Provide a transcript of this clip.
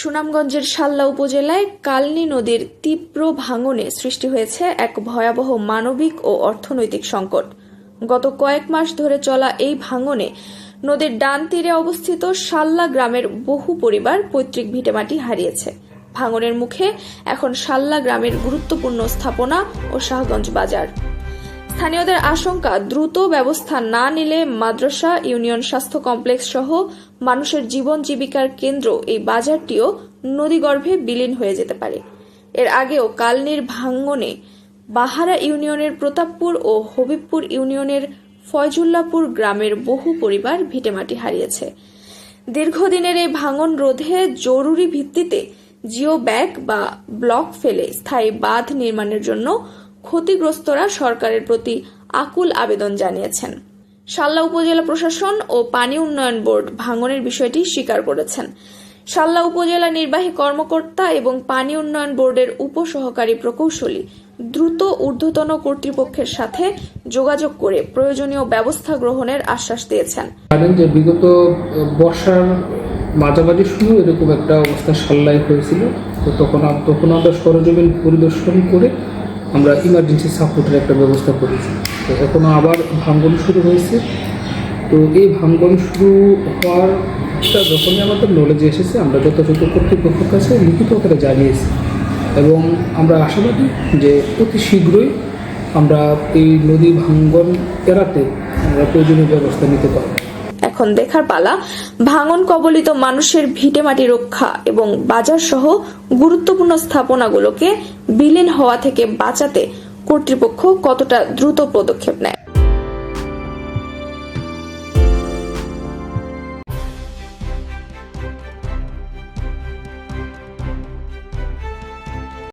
সুনামগঞ্জের শাল্লা উপজেলায় কালনি নদীর তীব্র ভাঙনে সৃষ্টি হয়েছে এক ভয়াবহ মানবিক ও অর্থনৈতিক সংকট। গত কয়েক মাস ধরে চলা এই ভাঙনে নদীর ডান তীরে অবস্থিত শাল্লা গ্রামের বহু পরিবার পৈতৃক ভিটেমাটি হারিয়েছে। ভাঙনের মুখে এখন শাল্লা গ্রামের গুরুত্বপূর্ণ স্থাপনা ও শাহগঞ্জ বাজার। স্থানীয়দের আশঙ্কা, দ্রুত ব্যবস্থা না নিলে মাদ্রাসা, ইউনিয়ন স্বাস্থ্য কমপ্লেক্স সহ মানুষের জীবন জীবিকার কেন্দ্র এই বাজারটিও নদীগর্ভে বিলীন হয়ে যেতে পারে। এর আগেও কালনির ভাঙ্গনে বাহারা ইউনিয়নের প্রতাপপুর ও হবিবপুর ইউনিয়নের ফয়জুল্লাপুর গ্রামের বহু পরিবার ভিটেমাটি হারিয়েছে। দীর্ঘদিনের এই ভাঙন রোধে জরুরি ভিত্তিতে জিও ব্যাগ বা ব্লক ফেলে স্থায়ী বাঁধ নির্মাণের জন্য ক্ষতিগ্রস্তরা সরকারের প্রতি আকুল আবেদন জানিয়েছেন। শাল্লা উপজেলা প্রশাসন ও পানি উন্নয়ন বোর্ড ভাঙনের বিষয়টি স্বীকার করেছেন। শাল্লা উপজেলা নির্বাহী কর্মকর্তা এবং পানি উন্নয়ন বোর্ডের উপসহকারী প্রকৌশলী দ্রুত ঊর্ধ্বতন কর্তৃপক্ষের সাথে যোগাযোগ করে প্রয়োজনীয় ব্যবস্থা গ্রহণের আশ্বাস দিয়েছেন। জানেন যে বিগত বর্ষার মাঝামাঝি সময় এরকম একটা অবস্থা সাল্লাই হয়েছিল। তো তখন তখন আমরা সরজমিন পরিদর্শন করে আমরা ইমার্জেন্সি সাপোর্টের একটা ব্যবস্থা করেছি। তো এখনও আবার ভাঙ্গন শুরু হয়েছে। তো এই ভাঙ্গন শুরু হওয়ারটা যখনই আমাদের নলেজে এসেছে, আমরা যথাযথ কর্তৃপক্ষের কাছে লিখিত আকারে জানিয়েছি। এবং আমরা আশাবাদী যে অতি শীঘ্রই আমরা এই নদী ভাঙ্গন এড়াতে আমরা প্রয়োজনীয় ব্যবস্থা নিতে পারব। এখন দেখার পালা, ভাঙন কবলিত মানুষের ভিটেমাটি রক্ষা এবং বাজার সহ গুরুত্বপূর্ণ স্থাপনাগুলোকে বিলীন হওয়া থেকে বাঁচাতে কর্তৃপক্ষ কতটা দ্রুত পদক্ষেপ নেয়।